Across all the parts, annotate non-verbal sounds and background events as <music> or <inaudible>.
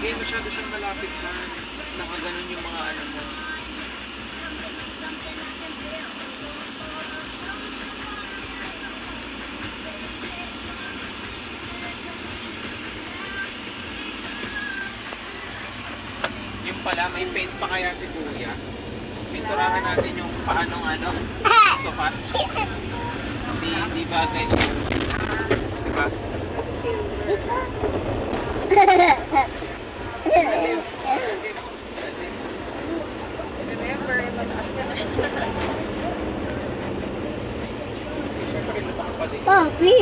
Hindi masyado siyang malapit na nakaganon yung mga ano mo. Yung pala, may paint pa kaya si Kuya. Pinturahan natin yung paanong ano, sofa. Di, di bagay. Diba? Remember, mataas ka na. Siyempre, din. Papi.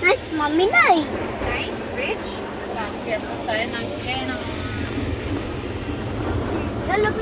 Nice, mommy, nice. Nice, rich. Bakit tayo ng kaya ng... Lalo ko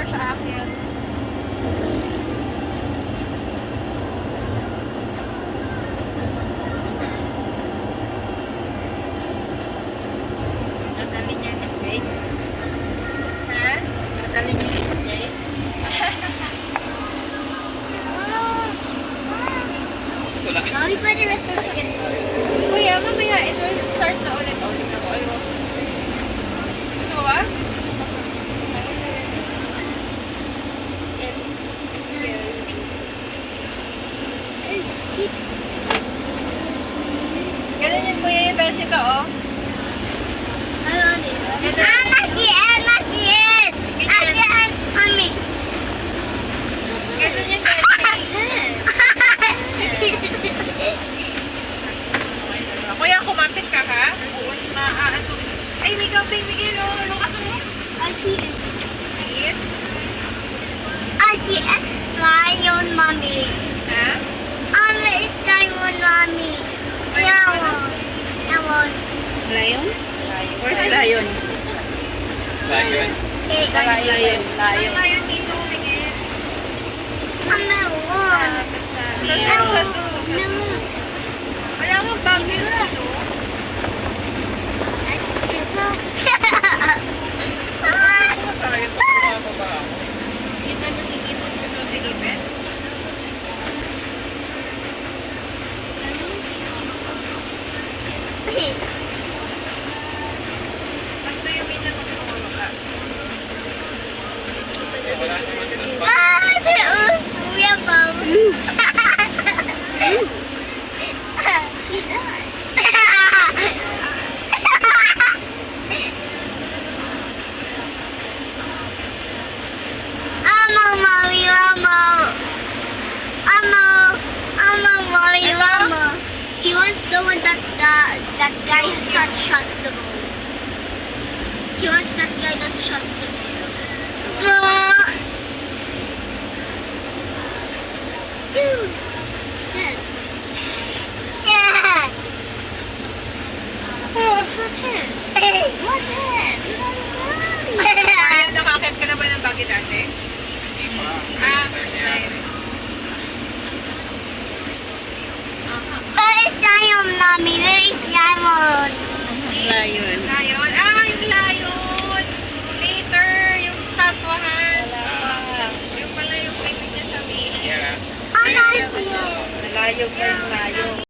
Porsche Afghans. Yung besito, oh. Ito. Ah, nasiyan, nasiyan. Nasiyan, mommy. Ganun yun, besito. <laughs> Kuya, kumapit ka, ha? Oo, ma, ah. Ay, may gabing, Miguel, oh. Ano ka sa mo? I see it. Liit. I see a lion, mommy. Ha? Lion? Where's lion? Lion. Sa lion. Ano nga yun dito, Miguel? Mama, one. Sa, zoo, sa zoo, sa zoo. Wala kang bagyo sa zoo. Sumasayang pag shot shots the ball. He wants that guy that shots the ball. Dude. Yeah. What hand? What? Kaya nakakit ka na ba ng bagay dati? Hindi pa. Ah, niya. Where is Simon, mommy? Lion. Lion.